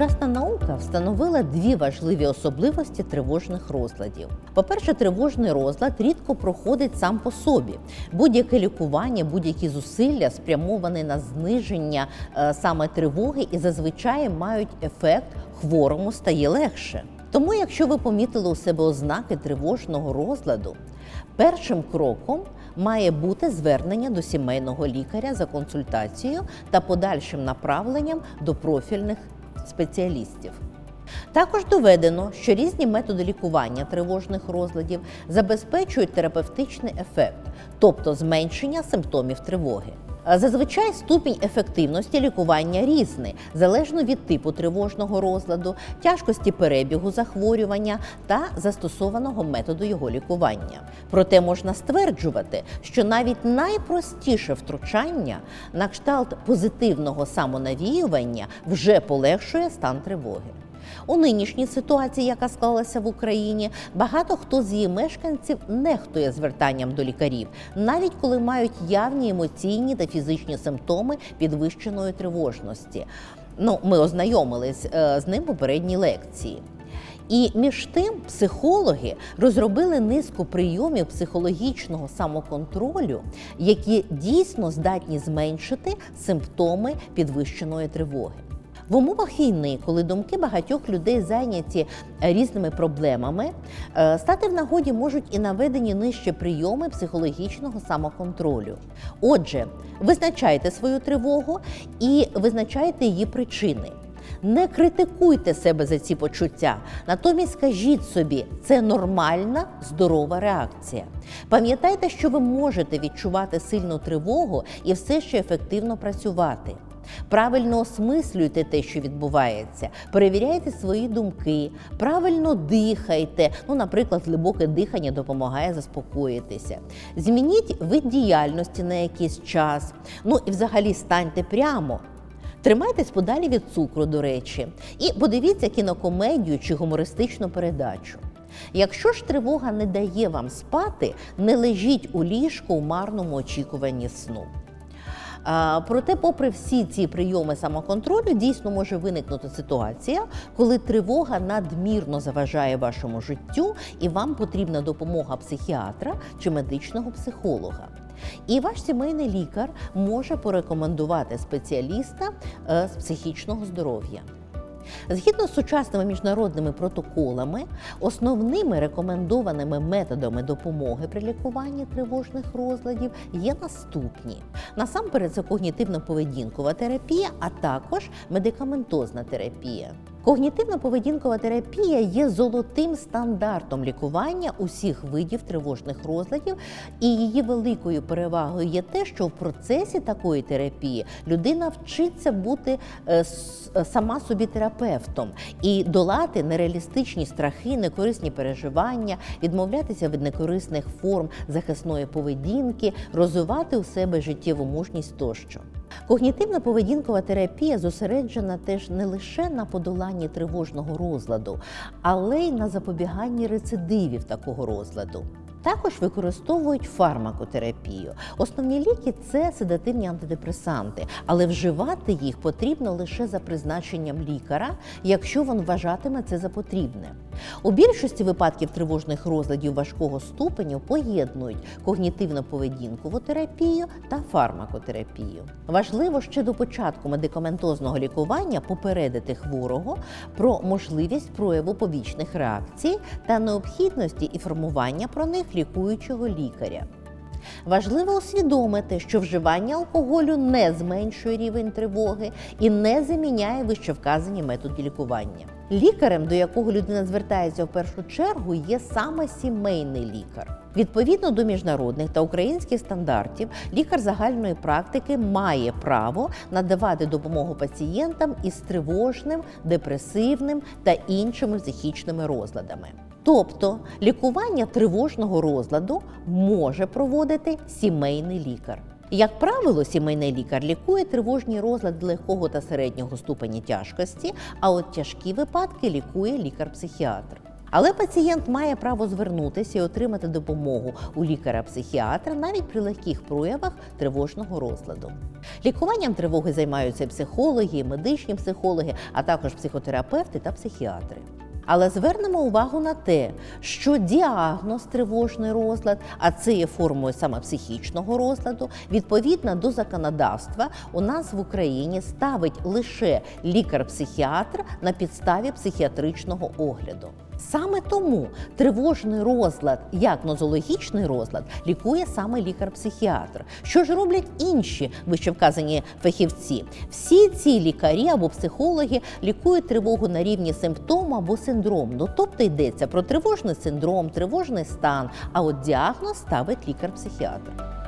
Сучасна наука встановила дві важливі особливості тривожних розладів. По-перше, тривожний розлад рідко проходить сам по собі. Будь-яке лікування, будь-які зусилля спрямовані на зниження е, саме тривоги і зазвичай мають ефект хворому стає легше. Тому, якщо ви помітили у себе ознаки тривожного розладу, першим кроком має бути звернення до сімейного лікаря за консультацією та подальшим направленням до профільних спеціалістів. Також доведено, що різні методи лікування тривожних розладів забезпечують терапевтичний ефект, тобто зменшення симптомів тривоги. Зазвичай ступінь ефективності лікування різний, залежно від типу тривожного розладу, тяжкості перебігу захворювання та застосованого методу його лікування. Проте можна стверджувати, що навіть найпростіше втручання на кшталт позитивного самонавіювання вже полегшує стан тривоги. У нинішній ситуації, яка склалася в Україні, багато хто з її мешканців нехтує звертанням до лікарів, навіть коли мають явні емоційні та фізичні симптоми підвищеної тривожності. Ну, ми ознайомились е, з ним попередній лекції. І між тим психологи розробили низку прийомів психологічного самоконтролю, які дійсно здатні зменшити симптоми підвищеної тривоги. В умовах війни, коли думки багатьох людей зайняті е, різними проблемами, е, стати в нагоді можуть і наведені нижче прийоми психологічного самоконтролю. Отже, визначайте свою тривогу і визначайте її причини. Не критикуйте себе за ці почуття, натомість скажіть собі, це нормальна, здорова реакція. Пам'ятайте, що ви можете відчувати сильну тривогу і все ще ефективно працювати. Правильно осмислюйте те, що відбувається, перевіряйте свої думки, правильно дихайте. Ну, наприклад, глибоке дихання допомагає заспокоїтися. Змініть вид діяльності на якийсь час. Ну і взагалі станьте прямо. Тримайтесь подалі від цукру, до речі, і подивіться кінокомедію чи гумористичну передачу. Якщо ж тривога не дає вам спати, не лежіть у ліжку у марному очікуванні сну. А, Проте, попри всі ці прийоми самоконтролю, дійсно може виникнути ситуація, коли тривога надмірно заважає вашому життю, і вам потрібна допомога психіатра чи медичного психолога. І ваш сімейний лікар може порекомендувати спеціаліста е, з психічного здоров'я. Згідно з сучасними міжнародними протоколами, основними рекомендованими методами допомоги при лікуванні тривожних розладів є наступні: насамперед, це когнітивно-поведінкова терапія, а також медикаментозна терапія. Когнітивно-поведінкова терапія є золотим стандартом лікування усіх видів тривожних розладів, і її великою перевагою є те, що в процесі такої терапії людина вчиться бути е, е, сама собі терапевтом і долати нереалістичні страхи, некорисні переживання, відмовлятися від некорисних форм захисної поведінки, розвивати у себе життєву мужність тощо. Когнітивно-поведінкова терапія зосереджена теж не лише на подоланні тривожного розладу, але й на запобіганні рецидивів такого розладу. Також використовують фармакотерапію. Основні ліки це седативні антидепресанти, але вживати їх потрібно лише за призначенням лікаря, якщо він вважатиме це за потрібне. У більшості випадків тривожних розладів важкого ступеню поєднують когнітивно-поведінкову терапію та фармакотерапію. Важливо ще до початку медикаментозного лікування попередити хворого про можливість прояву побічних реакцій та необхідності і формування про них лікуючого лікаря. Важливо усвідомити, що вживання алкоголю не зменшує рівень тривоги і не заміняє вищевказані методи лікування. Лікарем, до якого людина звертається в першу чергу, є саме сімейний лікар. Відповідно до міжнародних та українських стандартів, лікар загальної практики має право надавати допомогу пацієнтам із тривожним, депресивним та іншими психічними розладами. Тобто лікування тривожного розладу може проводити сімейний лікар. Як правило, сімейний лікар лікує тривожні розлади легкого та середнього ступеня тяжкості, а от тяжкі випадки лікує лікар-психіатр. Але пацієнт має право звернутися і отримати допомогу у лікаря-психіатра навіть при легких проявах тривожного розладу. Лікуванням тривоги займаються психологи, медичні психологи, а також психотерапевти та психіатри. Але звернемо увагу на те, що діагноз тривожний розлад, а це є формою саме психічного розладу, відповідно до законодавства, у нас в Україні ставить лише лікар-психіатр на підставі психіатричного огляду. Саме тому тривожний розлад, як нозологічний розлад, лікує саме лікар-психіатр. Що ж роблять інші вищевказані фахівці? Всі ці лікарі або психологи лікують тривогу на рівні симптому або синдрому. Ну, тобто йдеться про тривожний синдром, тривожний стан. А от діагноз ставить лікар-психіатр.